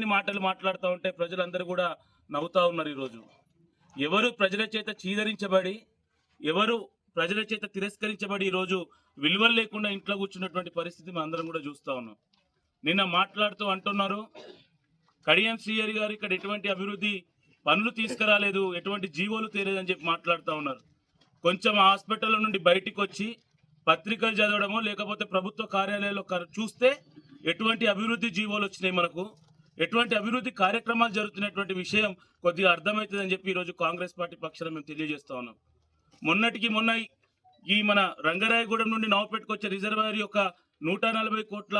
లేని మాటలు మాట్లాడుతూ ఉంటే ప్రజలందరూ కూడా నవ్వుతూ ఉన్నారు ఈరోజు. ఎవరు ప్రజల చేత చీదరించబడి ఎవరు ప్రజల చేత తిరస్కరించబడి ఈరోజు విలువలు లేకుండా ఇంట్లో కూర్చున్నటువంటి పరిస్థితి మనం అందరం కూడా చూస్తూ ఉన్నాం. నిన్న మాట్లాడుతూ అంటున్నారు కడియం శ్రీహరి గారు ఇక్కడ ఎటువంటి అభివృద్ధి పనులు తీసుకురాలేదు ఎటువంటి జీవోలు తేలేదని చెప్పి మాట్లాడుతూ ఉన్నారు. కొంచెం హాస్పిటల్ నుండి బయటికి వచ్చి పత్రికలు చదవడమో లేకపోతే ప్రభుత్వ కార్యాలయాల్లో చూస్తే ఎటువంటి అభివృద్ధి జీవోలు వచ్చినాయి మనకు. ఎటువంటి అభివృద్ధి కార్యక్రమాలు జరుగుతున్నటువంటి విషయం కొద్దిగా అర్థమవుతుందని చెప్పి ఈరోజు కాంగ్రెస్ పార్టీ పక్షాన మేము తెలియజేస్తా ఉన్నాం. మొన్నటికి మొన్న ఈ మన రంగరాయగూడెం నుండి నవపేటకు వచ్చే రిజర్వాయర్ యొక్క నూట నలభై కోట్ల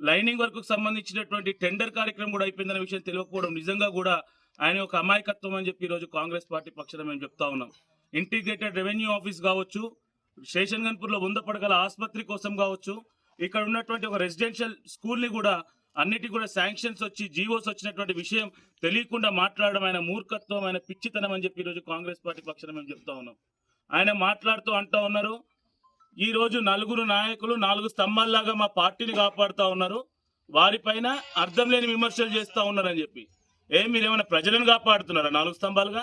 లైనింగ్ వర్క్ సంబంధించినటువంటి టెండర్ కార్యక్రమం కూడా అయిపోయిందనే విషయం తెలియకపోవడం నిజంగా కూడా ఆయన ఒక అమాయకత్వం అని చెప్పి ఈరోజు కాంగ్రెస్ పార్టీ పక్షాన మేము చెప్తా ఉన్నాం. ఇంటిగ్రేటెడ్ రెవెన్యూ ఆఫీస్ కావచ్చు స్టేషన్ గన్పూర్లో వంద పడగల ఆసుపత్రి కోసం కావచ్చు ఇక్కడ ఉన్నటువంటి ఒక రెసిడెన్షియల్ స్కూల్ని కూడా అన్నిటి కూడా శాంక్షన్స్ వచ్చి జీవోస్ వచ్చినటువంటి విషయం తెలియకుండా మాట్లాడడం ఆయన మూర్ఖత్వం ఆయన పిచ్చితనం అని చెప్పి ఈరోజు కాంగ్రెస్ పార్టీ పక్షాన మేము చెప్తా ఉన్నాం. ఆయన మాట్లాడుతూ అంటా ఉన్నారు ఈరోజు నలుగురు నాయకులు నాలుగు స్తంభాల్లాగా మా పార్టీని కాపాడుతూ ఉన్నారు వారిపైన అర్థం లేని విమర్శలు చేస్తూ ఉన్నారని చెప్పి. ఏ మీరేమైనా ప్రజలను కాపాడుతున్నారా నాలుగు స్తంభాలుగా?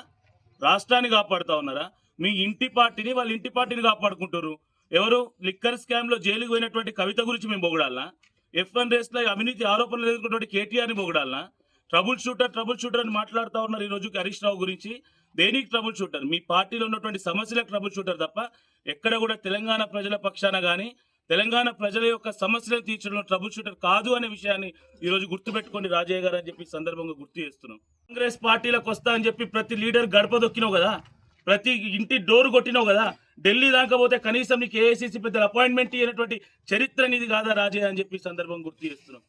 రాష్ట్రాన్ని కాపాడుతూ ఉన్నారా? మీ ఇంటి పార్టీని వాళ్ళ ఇంటి పార్టీని కాపాడుకుంటారు ఎవరు? లిక్కర్ స్కామ్లో జైలుకు పోయినటువంటి కవిత గురించి మేము పొగడాలా ఎఫ్ వన్ రేస్లో అవినీతి ఆరోపణలు ఎదుర్కొన్నటువంటి కేటీఆర్ని పొగడాలనా ట్రబుల్ షూటర్ ట్రబుల్ షూటర్ అని మాట్లాడుతా ఉన్నారు ఈ రోజు హరీష్ రావు గురించి. దేనికి ట్రబుల్ షూటర్ మీ పార్టీలో ఉన్నటువంటి సమస్యలకు ట్రబుల్ షూటర్ తప్ప ఎక్కడ కూడా తెలంగాణ ప్రజల పక్షాన కానీ తెలంగాణ ప్రజల యొక్క సమస్యలను తీర్చడంలో ట్రబుల్ షూటర్ కాదు అనే విషయాన్ని ఈరోజు గుర్తుపెట్టుకోండి రాజయ్య గారు అని చెప్పి సందర్భంగా గుర్తు చేస్తున్నాం. కాంగ్రెస్ పార్టీలకు వస్తా అని చెప్పి ప్రతి లీడర్ గడప దొక్కినావు కదా? ప్రతి ఇంటి డోర్ కొట్టినావు కదా? ఢిల్లీ దాకా పోతే కనీసం నీకు ఏఐసిసి పెద్దలు అపాయింట్మెంట్ ఇవ్వనటువంటి చరిత్ర నీది కాదా రాజయ్య అని చెప్పి సందర్భం గుర్తు చేస్తున్నాం.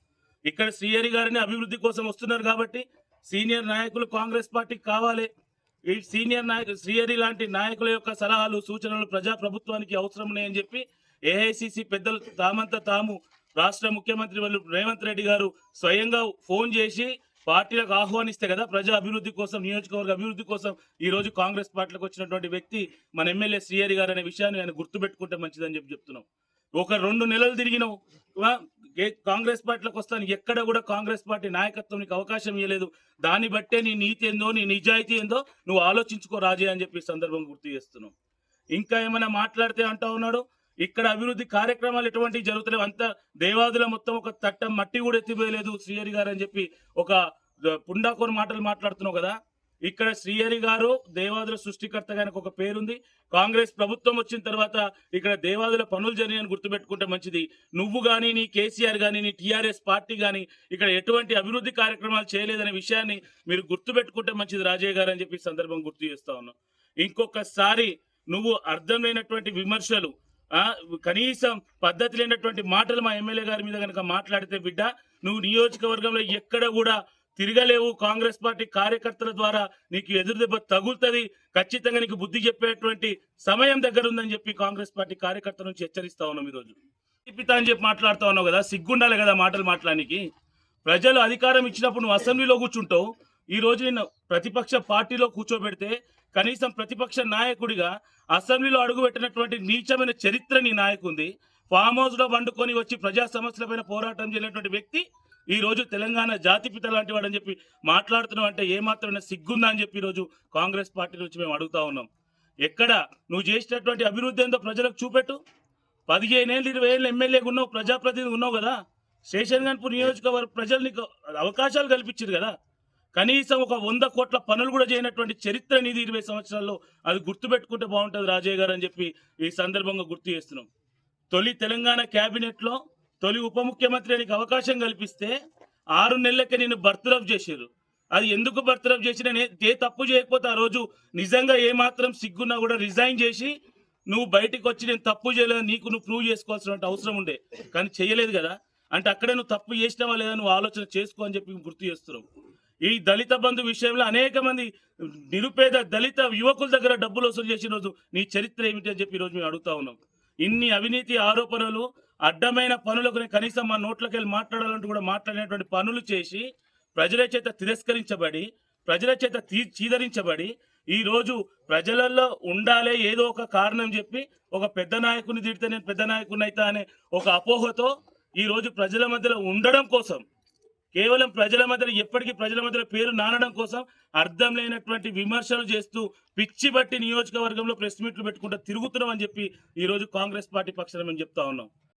ఇక్కడ శ్రీహరి గారిని అభివృద్ధి కోసం వస్తున్నారు కాబట్టి సీనియర్ నాయకులు కాంగ్రెస్ పార్టీకి కావాలి. ఈ సీనియర్ నాయకులు శ్రీహరి లాంటి నాయకుల యొక్క సలహాలు సూచనలు ప్రజా ప్రభుత్వానికి అవసరం ఉన్నాయని చెప్పి ఏఐసిసి పెద్దలు తామంతా తాము రాష్ట్ర ముఖ్యమంత్రి వాళ్ళు రేవంత్ రెడ్డి గారు స్వయంగా ఫోన్ చేసి పార్టీలకు ఆహ్వానిస్తే కదా ప్రజా అభివృద్ధి కోసం నియోజకవర్గ అభివృద్ధి కోసం ఈ రోజు కాంగ్రెస్ పార్టీలకు వచ్చినటువంటి వ్యక్తి మన ఎమ్మెల్యే శ్రీహరి గారు అనే విషయాన్ని ఆయన గుర్తుపెట్టుకుంటే మంచిదని చెప్పి చెప్తున్నాం. ఒక రెండు నెలలు తిరిగినావు కాంగ్రెస్ పార్టీలకు వస్తాను ఎక్కడ కూడా కాంగ్రెస్ పార్టీ నాయకత్వం నీకు అవకాశం ఇవ్వలేదు దాన్ని బట్టే నీ నీతి ఏందో నీ నిజాయితీ ఏందో నువ్వు ఆలోచించుకో రాజే అని చెప్పి సందర్భం గుర్తు చేస్తున్నావు ఇంకా ఏమైనా మాట్లాడితే అంటా ఉన్నాడు? ఇక్కడ అభివృద్ధి కార్యక్రమాలు ఎటువంటివి జరుగుతలేవు. అంత దేవాదుల మొత్తం ఒక తట్ట మట్టి కూడా ఎత్తిపోయలేదు శ్రీహరి గారు అని చెప్పి ఒక పుండాకోరు మాటలు మాట్లాడుతున్నావు కదా. ఇక్కడ శ్రీహరి గారు దేవాదుల సృష్టికర్త ఆయనకు ఒక పేరుంది. కాంగ్రెస్ ప్రభుత్వం వచ్చిన తర్వాత ఇక్కడ దేవాదుల పనులు జరిగాయని గుర్తుపెట్టుకుంటే మంచిది. నువ్వు కానీ నీ కేసీఆర్ కానీ నీ టీఆర్ఎస్ పార్టీ కానీ ఇక్కడ ఎటువంటి అభివృద్ధి కార్యక్రమాలు చేయలేదనే విషయాన్ని మీరు గుర్తుపెట్టుకుంటే మంచిది రాజయ్య గారు అని చెప్పి సందర్భం గుర్తు చేస్తా ఉన్నాం. ఇంకొకసారి నువ్వు అర్థం లేనటువంటి విమర్శలు కనీసం పద్ధతి లేనటువంటి మాటలు మా ఎమ్మెల్యే గారి మీద కనుక మాట్లాడితే బిడ్డ నువ్వు నియోజకవర్గంలో ఎక్కడ కూడా తిరగలేవు. కాంగ్రెస్ పార్టీ కార్యకర్తల ద్వారా నీకు ఎదురు దెబ్బ తగులుతుంది. ఖచ్చితంగా నీకు బుద్ధి చెప్పేటువంటి సమయం దగ్గర ఉందని చెప్పి కాంగ్రెస్ పార్టీ కార్యకర్తల నుంచి హెచ్చరిస్తా ఉన్నాం ఈరోజు. పిత అని చెప్పి మాట్లాడుతా ఉన్నావు కదా సిగ్గుండాలి కదా మాటలు మాట్లాడానికి. ప్రజలు అధికారం ఇచ్చినప్పుడు నువ్వు అసెంబ్లీలో కూర్చుంటావు. ఈ రోజు ప్రతిపక్ష పార్టీలో కూర్చోబెడితే కనీసం ప్రతిపక్ష నాయకుడిగా అసెంబ్లీలో అడుగుపెట్టినటువంటి నీచమైన చరిత్ర నీ నాయకుంది. ఫామ్ హౌస్లో వండుకొని వచ్చి ప్రజా సమస్యలపైన పోరాటం చేయనటువంటి వ్యక్తి ఈ రోజు తెలంగాణ జాతిపిత లాంటి వాడని చెప్పి మాట్లాడుతున్నావు అంటే ఏమాత్రమైనా సిగ్గుందా అని చెప్పి ఈరోజు రోజు కాంగ్రెస్ పార్టీ నుంచి మేము అడుగుతా ఉన్నాం. ఎక్కడ? నువ్వు చేసినటువంటి అభివృద్ధి ఏందో ప్రజలకు చూపెట్టు. పదిహేనేళ్ళు ఇరవై ఏళ్ళు ఎమ్మెల్యేగా ఉన్నావు ప్రజాప్రతినిధి ఉన్నావు కదా. శేషన్ గన్పూర్ నియోజకవర్గ ప్రజలు నీకు అవకాశాలు కల్పించారు కదా. కనీసం ఒక వంద కోట్ల పనులు కూడా చేయనటువంటి చరిత్ర నీది ఇరవై సంవత్సరాల్లో అది గుర్తుపెట్టుకుంటే బాగుంటుంది రాజయ్య గారు అని చెప్పి ఈ సందర్భంగా గుర్తు చేస్తున్నాం. తొలి తెలంగాణ క్యాబినెట్లో తొలి ఉప ముఖ్యమంత్రి నీకు అవకాశం కల్పిస్తే ఆరు నెలలకే నేను బర్తరఫ్ చేశారు. అది ఎందుకు బర్తరఫ్ చేసినా నేను ఏ- తప్పు చేయకపోతే ఆ రోజు నిజంగా ఏ మాత్రం సిగ్గున్నా కూడా రిజైన్ చేసి నువ్వు బయటికి వచ్చి నేను తప్పు చేయలేదు నీకు నువ్వు ప్రూవ్ చేసుకోవాల్సిన అవసరం ఉండే. కానీ చేయలేదు కదా. అంటే అక్కడే నువ్వు తప్పు చేసినావా లేదా నువ్వు ఆలోచన చేసుకో అని చెప్పి గుర్తు చేస్తున్నావు ఈ దళిత బంధు విషయంలో అనేక మంది నిరుపేద దళిత యువకుల దగ్గర డబ్బులు వసూలు చేసిన రోజు నీ చరిత్ర ఏమిటి అని చెప్పి ఈరోజు మేము అడుగుతా ఉన్నాం. ఇన్ని అవినీతి ఆరోపణలు అడ్డమైన పనులకు కనీసం మా నోట్లోకి వెళ్ళి మాట్లాడాలంటూ కూడా మాట్లాడినటువంటి పనులు చేసి ప్రజల చేత తిరస్కరించబడి ప్రజల చేత తీ- చీదరించబడి ఈ రోజు ప్రజలలో ఉండాలే ఏదో ఒక కారణం చెప్పి ఒక పెద్ద నాయకుని తిడితే నేను పెద్ద నాయకుని అయితా అనే ఒక అపోహతో ఈ రోజు ప్రజల మధ్యలో ఉండడం కోసం కేవలం ప్రజల మధ్యలో ఎప్పటికీ ప్రజల మధ్యలో పేరు నానడం కోసం అర్థం లేనటువంటి విమర్శలు చేస్తూ పిచ్చి బట్టి నియోజకవర్గంలో ప్రెస్ మీట్లు పెట్టుకుంటూ తిరుగుతున్నాం అని చెప్పి ఈ రోజు కాంగ్రెస్ పార్టీ పక్షాన మేము చెప్తా ఉన్నాం.